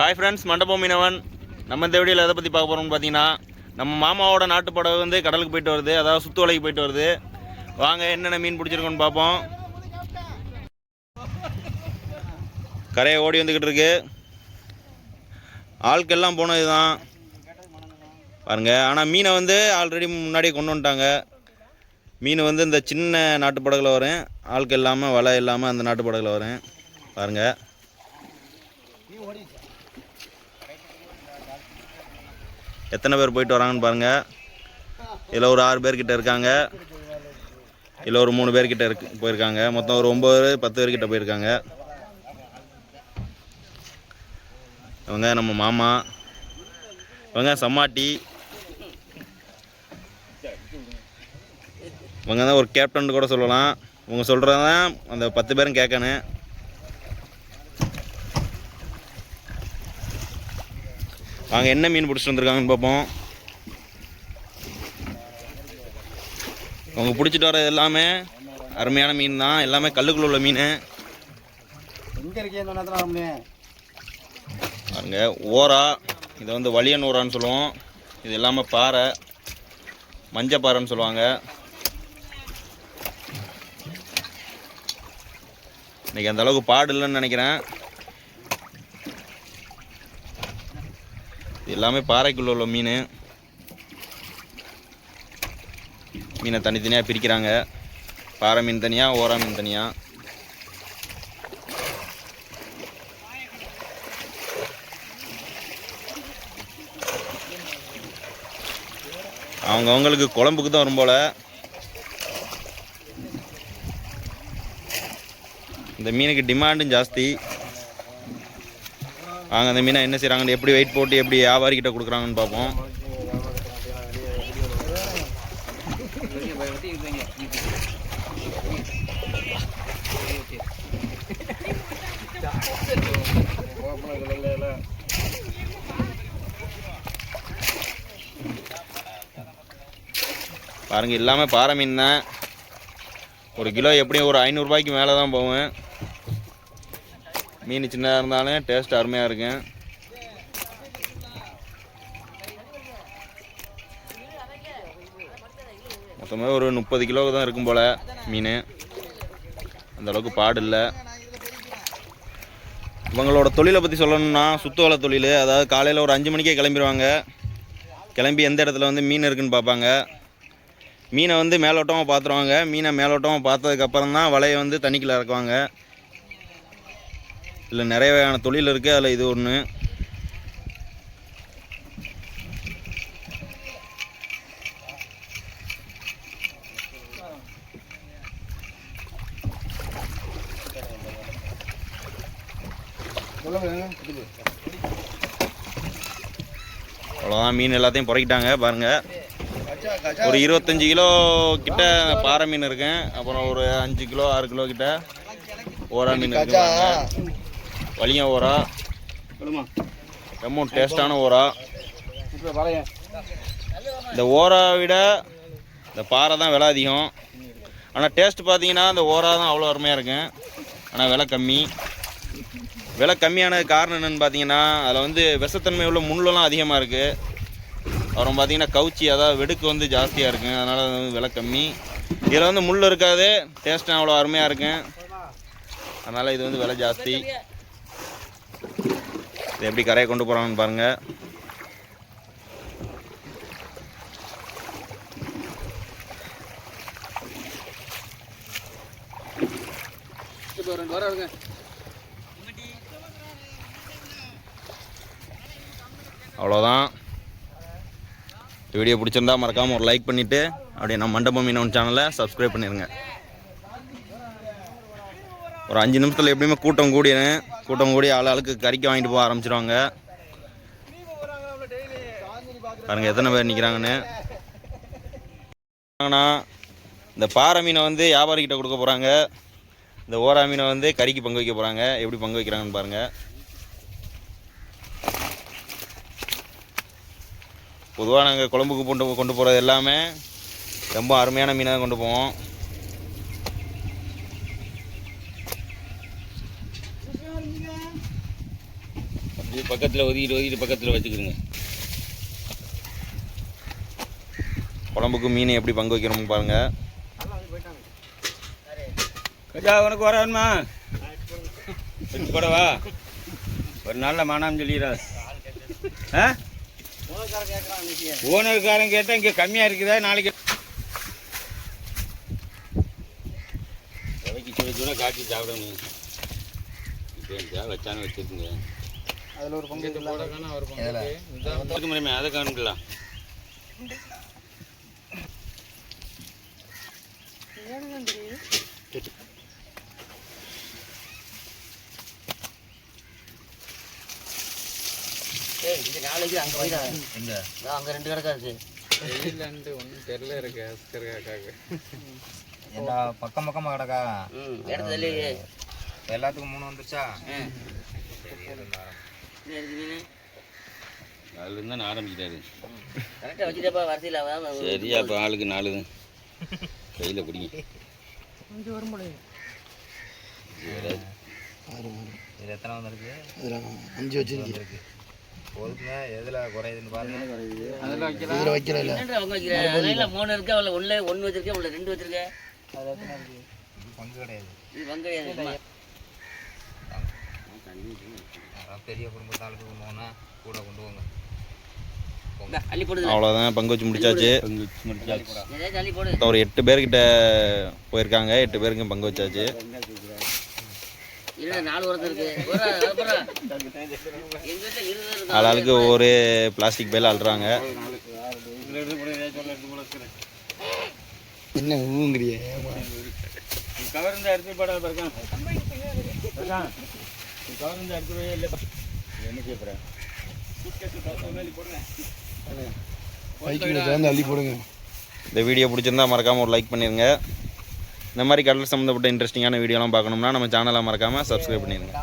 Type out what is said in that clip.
Hi friends மண்டபம் மீனவன் நம்ம இந்த வீடியோவில் எதை பற்றி பார்க்க போகிறோம்னு பார்த்தீங்கன்னா நம்ம மாமாவோட நாட்டு வந்து கடலுக்கு போயிட்டு வருது அதாவது சுத்து வலைக்கு போயிட்டு வருது. வாங்க என்னென்ன மீன் பிடிச்சிருக்கோன்னு பார்ப்போம். கரையை ஓடி வந்துக்கிட்டு இருக்கு. ஆட்கள்லாம் போனது தான் பாருங்கள் ஆனால் மீனை வந்து ஆல்ரெடி முன்னாடியே கொண்டு வந்துட்டாங்க. மீன் வந்து இந்த சின்ன நாட்டுப்படகில் வரும். ஆட்கள் இல்லாமல் வலை இல்லாமல் அந்த நாட்டு வரும். பாருங்கள் எத்தனை பேர் போயிட்டு வராங்கன்னு பாருங்கள் இதில் ஒரு ஆறு பேர்கிட்ட இருக்காங்க. இதில் ஒரு மூணு பேர்கிட்ட இருக்கு போயிருக்காங்க. மொத்தம் ஒரு ஒம்பது பத்து பேர்கிட்ட போயிருக்காங்க. இவங்க நம்ம மாமா. இவங்க சம்மாட்டி இவங்க தான் ஒரு கேப்டன் கூட சொல்லலாம். இவங்க சொல்கிறது தான் அந்த பத்து பேரும் கேட்கணும் வாங்க என்ன மீன் பிடிச்சிட்டு வந்திருக்காங்கன்னு பார்ப்போம். அவங்க பிடிச்சிட்டு வர எல்லாமே அருமையான மீன் தான். எல்லாமே கல்லுக்குள்ள உள்ள மீன். பாருங்க ஓரா இதை வந்து வலியன் ஓரான்னு சொல்லுவோம். இது எல்லாமே பாறை. மஞ்சள் பாறைன்னு சொல்லுவாங்க. இன்னைக்கு அந்த அளவுக்கு பாடு இல்லைன்னு நினைக்கிறேன். எல்லாமே பாறைக்குள்ள உள்ள மீன். மீனை தனித்தனியாக பிரிக்கிறாங்க. பாறை மீன் தனியாக ஓரா மீன் தனியாக அவங்க அவங்களுக்கு குழம்புக்கு தான் வரும் போல். இந்த மீனுக்கு டிமாண்டும் ஜாஸ்தி. வாங்க அந்த மீனை என்ன செய்கிறாங்கன்னு எப்படி வெயிட் போட்டு எப்படி வியாபாரிக்கிட்ட கொடுக்குறாங்கன்னு பார்ப்போம். பாருங்க எல்லாமே பாறை மீன் தான். ஒரு கிலோ எப்படியும் ஒரு ஐநூறுரூபாய்க்கு மேலே தான் போவேன் மீன் சின்னதாக இருந்தாலும் டேஸ்ட் அருமையாக இருக்கும். மொத்தமாக ஒரு முப்பது கிலோவுக்கு தான் இருக்கும் போல் மீன். அந்த அளவுக்கு பாடு இல்லை. இவங்களோட தொழிலை பற்றி சொல்லணும்னா சுத்தவலை தொழில். அதாவது காலையில் ஒரு அஞ்சு மணிக்கே கிளம்பிடுவாங்க கிளம்பி எந்த இடத்துல வந்து மீன் இருக்குன்னு பார்ப்பாங்க. மீனை வந்து மேலோட்டமாக பார்த்துருவாங்க மீனை மேலோட்டமாக பார்த்ததுக்கப்புறம் தான் வலையை வந்து தண்ணிக்குள்ளே இறக்குவாங்க. இல்லை நிறைய வகையான தொழில் இருக்குது அதில் இது ஒன்று அவ்வளோதான் மீன் எல்லாத்தையும் புறக்கிட்டாங்க பாருங்கள் ஒரு இருபத்தஞ்சி கிலோ கிட்ட பாறை மீன் இருக்கேன் அப்புறம் ஒரு அஞ்சு கிலோ ஆறு கிலோ கிட்ட ஓரா மீன் இருக்கு வலியம் ஓரா ரொம்ப டேஸ்டான ஓரா இந்த ஓரா விட இந்த பாறை தான் விலை அதிகம். ஆனால் டேஸ்ட் பார்த்தீங்கன்னா இந்த ஓரா தான் அவ்வளோ அருமையாக இருக்கும் ஆனால் விலை கம்மி. விலை கம்மியான காரணம் என்னென்னு பார்த்தீங்கன்னா அதில் வந்து விஷத்தன்மை உள்ள முள்ளெல்லாம் அதிகமாக இருக்குது அப்புறம் பார்த்தீங்கன்னா கவுச்சி அதாவது வெடுக்கு வந்து ஜாஸ்தியாக இருக்கும் அதனால் அது வந்து விலை கம்மி. இதில் வந்து முள் இருக்காது. டேஸ்ட்டும் அவ்வளோ அருமையாக இருக்கும் அதனால் இது வந்து விலை ஜாஸ்தி. எப்படி கரையை கொண்டு போகிறாங்கன்னு பாருங்கள் இப்போ ரெண்டு வாரம் இருங்க அவ்வளோதான் வீடியோ பிடிச்சிருந்தா மறக்காமல் ஒரு லைக் பண்ணிவிட்டு அப்படியே நம்ம மண்டபம் மீனவன் சேனலை சப்ஸ்கிரைப் பண்ணிடுங்க ஒரு அஞ்சு நிமிஷத்தில் எப்படியுமே கூட்டம் கூடிடும் கூட்டம் கூடி ஆள் ஆளுக்கு கறிக்கு வாங்கிட்டு போக ஆரம்பிச்சிருவாங்க. பாருங்க எத்தனை பேர் நிற்கிறாங்கன்னு இந்த பாறை மீனை வந்து வியாபாரிக்கிட்ட கொடுக்க போகிறாங்க இந்த ஓரா மீனை வந்து கறிக்கு பங்கு வைக்க போகிறாங்க எப்படி பங்கு வைக்கிறாங்கன்னு பாருங்கள் பொதுவாக நாங்கள் குழம்புக்கு கொண்டு கொண்டு போகிறது எல்லாமே ரொம்ப அருமையான மீனாக கொண்டு போவோம். இது பக்கத்தில் ஒதுக்கிட்டு ஒதுக்கிட்டு பக்கத்தில் வச்சுக்கிறோங்க குழம்புக்கு மீன் எப்படி பங்கு வைக்கணும்னு பாருங்க. கஜா உனக்கு வரணுமா வச்சு போடவா? ஒரு நல்ல மானாம் சொல்லிடுறா. ஆ? ஓனருக்காரன் கேட்டால் இங்கே கம்மியாக இருக்குதா? நாளைக்கு விலைக்கு சுட சுட காய்ச்சி சாப்பிடணும். இப்போ வச்சானு வச்சுருக்குங்க அதில் ஒரு பங்கு அதுக்கு முறைமே அதை காணுங்களா இந்த நாளைக்கு அங்கே எங்க? அங்கே ரெண்டு கிடக்கா இருக்கு ஏண்டா பக்கம் பக்கமாக கிடக்கா? இப்ப எல்லாத்துக்கும் மூணு வந்துருச்சா? அதுலேருந்து தான் ஆரம்பிக்கிறாரு கரெக்டாக வச்சுட்டப்பா வரிசையில் சரியா அப்போ ஆளுக்கு நாலு கையில் பிடிங்க. இதில் எத்தனை வந்திருக்கு அஞ்சு வச்சிருக்கு மூணு இருக்கா அவளை ஒன்று ஒன்று வச்சிருக்கேன் அவளை ரெண்டு வச்சிருக்கேன் பங்கு கிடையாது. இது பங்கையாது சும்மா அதான் பெரிய குடும்பத்தாளுக்கு கொண்டு போனா கூட கொண்டு போங்க. அவ்வளோதான் பங்கு வச்சு முடிச்சாச்சு. ஒரு எட்டு பேர்கிட்ட போயிருக்காங்க எட்டு பேருக்கு பங்கு வச்சாச்சு. ஆளாளுக்கு ஒரு பிளாஸ்டிக் பையில் அள்ளுறாங்க என்ன ஊங்குறிய? கவர் கவர் இல்லை என்ன கேட்குறேன் இந்த வீடியோ பிடிச்சிருந்தா மறக்காமல் ஒரு லைக் பண்ணிடுங்க இந்த மாதிரி கடல் சம்மந்தப்பட்ட இன்ட்ரெஸ்டிங்கான வீடியோலாம் பார்க்கணும்னா நம்ம சேனலை மறக்காமல் சப்ஸ்கிரைப் பண்ணிடுங்க